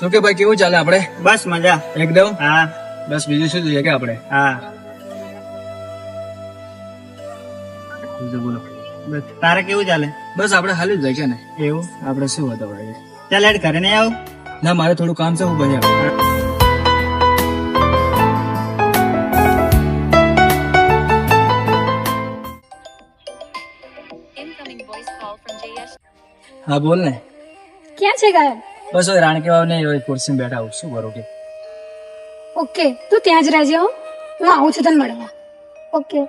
શું કે ભાઈ કેવું ચાલે આપણે? બસ મજા. એકદમ? હા. બસ બીજું શું જોઈએ કે આપણે? હા. બોલો બસ તારે કેવું ચાલે? બસ આપણે હાલી જ જાય છે ને. એવું? આપણે શું હતો ભાઈ ચાલ ઘરે નહીં આવું? ના મારે થોડું કામ છે હું from JS. હા બોલ ને. ક્યાં છે ગાયબ? બસ હવે રાણકી વાવ ને હવે ખુરશી બેઠા આવું શું કરું કે ઓકે તું ત્યાં જ રહેજે હો. હું આવું છું તને મળવા. ઓકે.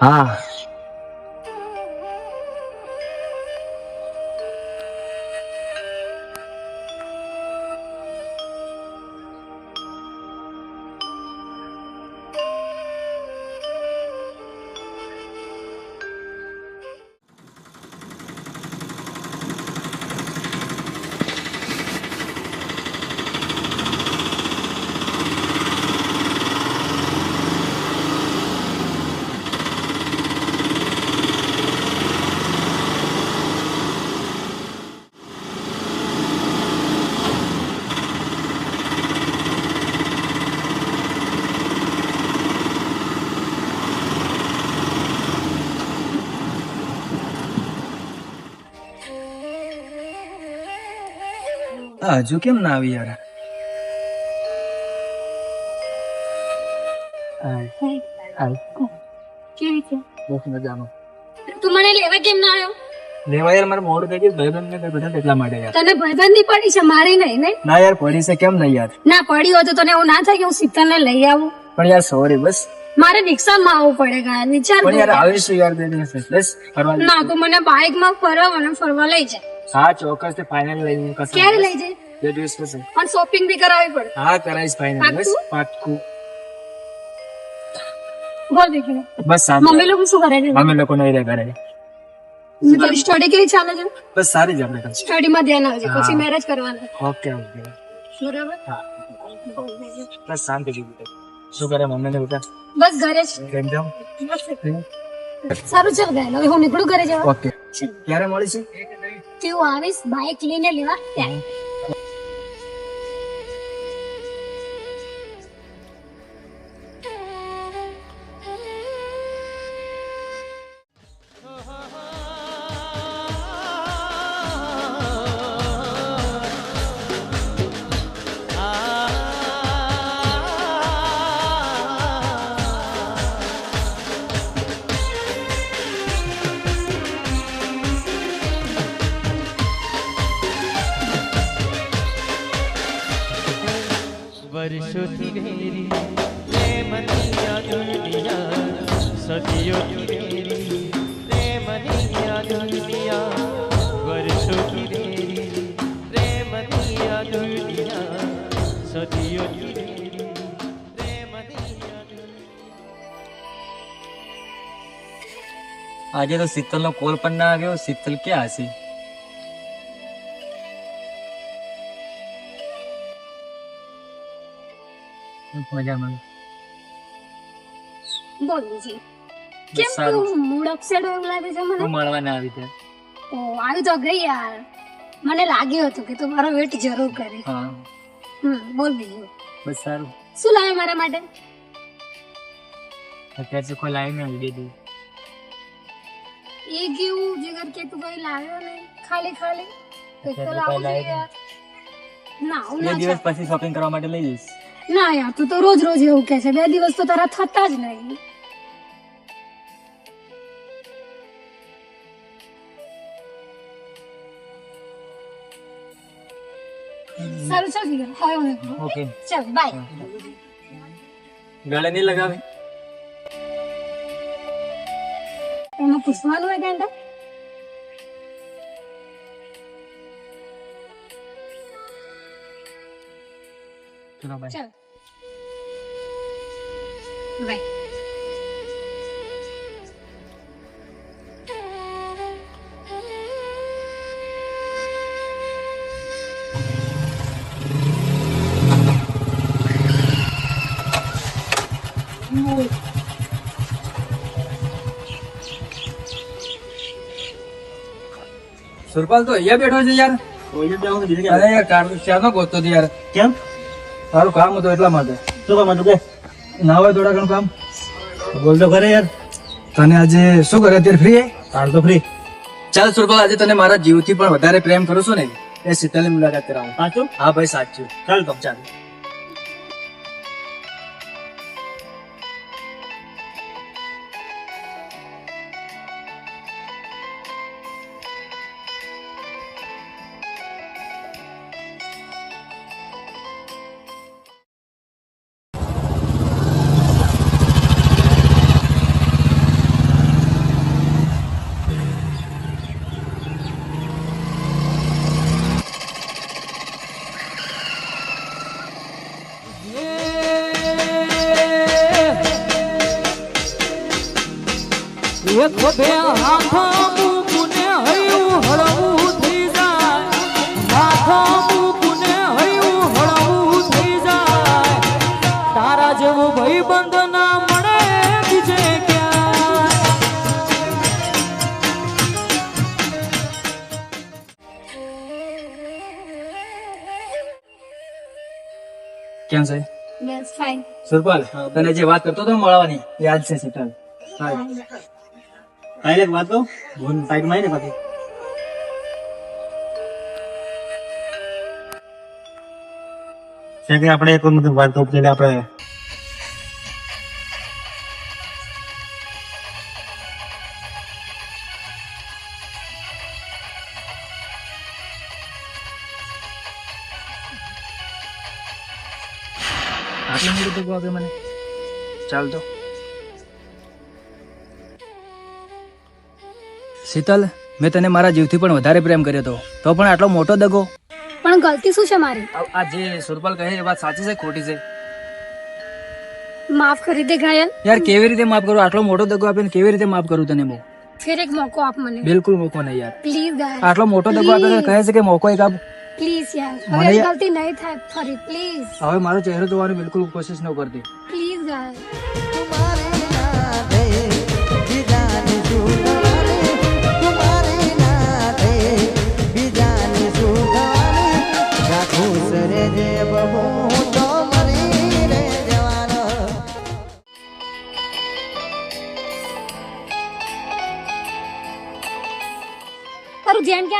હા. હજુ કેમ ના આવી યાર. કેવી છે? બસ મજામાં. તું મને લેવા કેમ ના આવ્યો? લેવા યાર મારે મોડું થઈ ગયું ભાઈબંધ ને બધા એટલા માટે યાર. તને ભયબંધી પડી છે મારી નહીં ને ના યાર પડી છે કેમ નહીં યાર? ના પડી હોય તો તને એવું ના થાય કે હું શીતલને લઈ આવું. પણ યાર સોરી બસ. મારે રિક્ષામાં આવવું પડે ગાય. વિચાર પણ યાર. આવીશું યાર બસ ના તો મને બાઇકમાં ફરવા અને ફરવા લઈ જાય હા ચોક્કસ તે ફાઇનલ લઈ લઉં કસમ ક્યારે લઈ જઈ બે દિવસ પછી. પણ શોપિંગ બી કરાવી પડે. હા કરાઈશ ફાઇનલ બસ. પાક્કું? બોલ દીકરી બસ મમ્મી લોકો શું કરે છે? મમ્મી લોકો નહીં રહે ઘરે. તારી સ્ટડી કેવી ચાલે છે? બસ સારી જ આપણે સ્ટડીમાં ધ્યાન આવજે પછી મેરેજ કરવાનું. Okay okay. બરાબર? હા. બસ શાંતિ જીવી શું કરે મમ્મી ને બેટા બસ ઘરે જ. કેમ જાવ સારું ચાલ ગયા હવે હું નીકળું ઘરે જવા. ઓકે. ક્યારે મળીશું? તું આવીશ બાઇક લઈને લેવા ત્યાં વર્ષોથી વેરી પ્રેમની દુનિયા સદીઓથી વેરી પ્રેમની દુનિયા વર્ષોથી વેરી પ્રેમની દુનિયા સદીઓથી આજે તો શીતલ નો કોલ પણ ના આવ્યો. શીતલ ક્યાં હશે? મજામાં. બોલ બીજી કેમ તું મૂડ અપસેટ એવું લાગે છે મને? મળવા ના આવી ત્યાં ઓ આવી તો ગઈ યાર. મને લાગ્યું હતું કે તું મારો વેટ જરૂર કરે. હા. હમ બોલ બીજું બસ સારું. શું લાવે મારા માટે? અત્યારે તો કોઈ લાવી નહીં દીધું. એ કેવું? જીગર કે તું કઈ લાવ્યો નહીં? ખાલી ખાલી? તો તો કઈ જોઈએ યાર. ના હું ના દિવસ પછી શોપિંગ કરવા માટે લઈ જઈશ. ના યાર તું તો રોજ રોજ એવું કે છે. બે દિવસ તો તારા થતા જ નહીં. સારું ચાલ જીગર હવે. ઓકે ચાલ બાય ગળે નહીં લગાવે? એમાં પૂછવાનું હોય ગાંડા ચલો બાય ચાલ. બાય સુરપાલ તો અહીંયા બેઠો છે યાર. અરે યાર કાર ચાનો ગોતો યાર? કેમ? મારું કામ હતું એટલા માટે. શું કામ હતું કે? નાવાય હોય ઘણું કામ. બોલ તો ખરે યાર. તને આજે શું કરે? અત્યારે ફ્રી હાલ તો ફ્રી ચાલ સુરપાલ આજે તને મારા જીવથી પણ વધારે પ્રેમ કરું છું ને. એ શીતલની મુલાકાત કરાવું. સાચું? હા ભાઈ સાચું. ચાલ તો. ચાલ. કેમ છે? બસ ફાઇન સુરપાલ તને જે વાત કરતો હતો મળવાની યાદ છે શીતલ. તારી એક વાત કહું ભૂન સાઈડમાં આવી ને પાછી કે આપણે એક મતલબ વાત કહું એટલે આપણે આટલું મોટું મને ચાલ તો શીતલ મેં તને મારા જીવથી પણ વધારે પ્રેમ કર્યો હતો. તો પણ આટલો મોટો દગો? પણ ગલતી શું છે મારી? આ જે સુરપાલ કહે એ વાત સાચી છે ખોટી છે? માફ કરી દે ઘાયલ. યાર કેવી રીતે માફ કરું? આટલો મોટો દગો આપીને કેવી રીતે માફ કરું તને બહુ ફેર એક મોકો આપ મને. બિલકુલ મોકો નહીં યાર. પ્લીઝ ઘાયલ. આટલો મોટો દગો આપે કહે છે કે મોકો એક આપ. પ્લીઝ યાર. હવે ગલતી નહીં થાય. ફરી પ્લીઝ હવે મારો ચહેરો જોવાની બિલકુલ કોશિશ ન કરતી. પ્લીઝ ઘાયલ.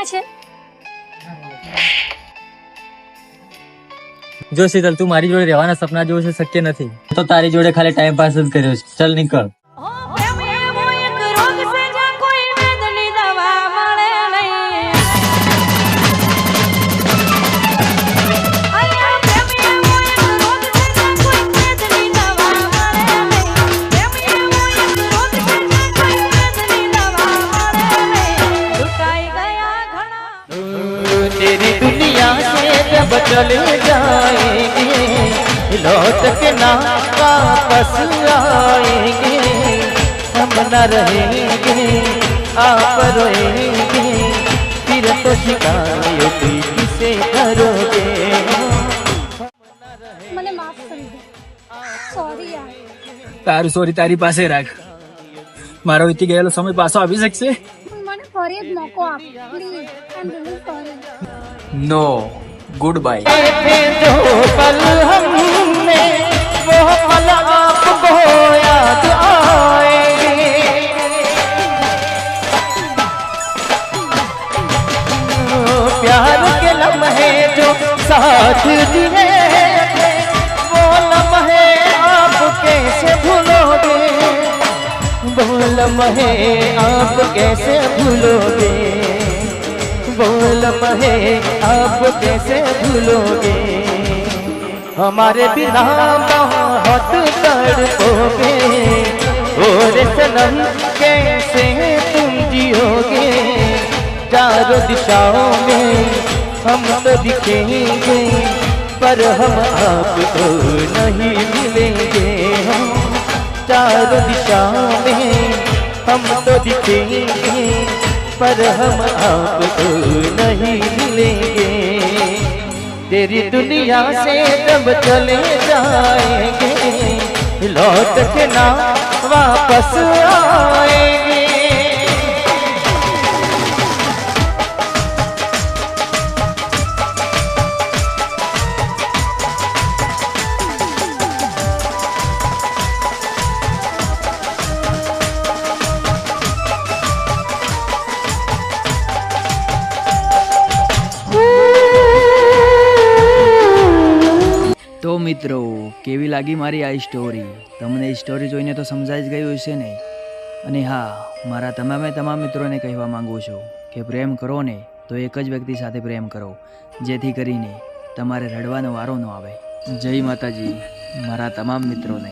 ક્યાં છે? જો શીતલ, તું મારી જોડે રહેવાના સપના જોવું છે, શક્ય નથી. તો તારી જોડે ખાલી ટાઈમ પાસ જ કર્યો છે. ચલ નીકળ. चले जाएंगे लौट के ना वापस आएंगे हम न रहेंगे आप रोएंगे फिर तो शिकायत किसे करोगे મને માફ કરી દે સોરી યાર તારું સોરી તારી પાસે રાખ મારો વીતી ગયેલો સમય પાછો આવી શકશે મને ફરી એક મોકો આપ please I am really sorry no good bye जो जो साथ दिए वो महे आप कैसे भूलोगे? वो महे आप कैसे भूलोगे? लम्हे आप कैसे भूलोगे? हमारे बिना बहुत तड़पोगे और सनम कैसे तुम जियोगे? चारों दिशाओं में हम तो दिखेंगे, पर हम आपको नहीं मिलेंगे चारों दिशाओं में हम तो दिखेंगे। पर हम आपको नहीं मिलेंगे तेरी दुनिया से जब चले जाएंगे लौट के ना वापस आएंगे તો મિત્રો, કેવી લાગી મારી આ સ્ટોરી તમને સ્ટોરી જોઈને તો સમજાઈ જ ગયું હશે ને? અને હા, મારા તમામે તમામ મિત્રોને કહેવા માંગુ છું કે પ્રેમ કરો ને, તો એક જ વ્યક્તિ સાથે પ્રેમ કરો, જેથી કરીને તમારે રડવાનો વારો ન આવે. જય માતાજી, મારા તમામ મિત્રોને.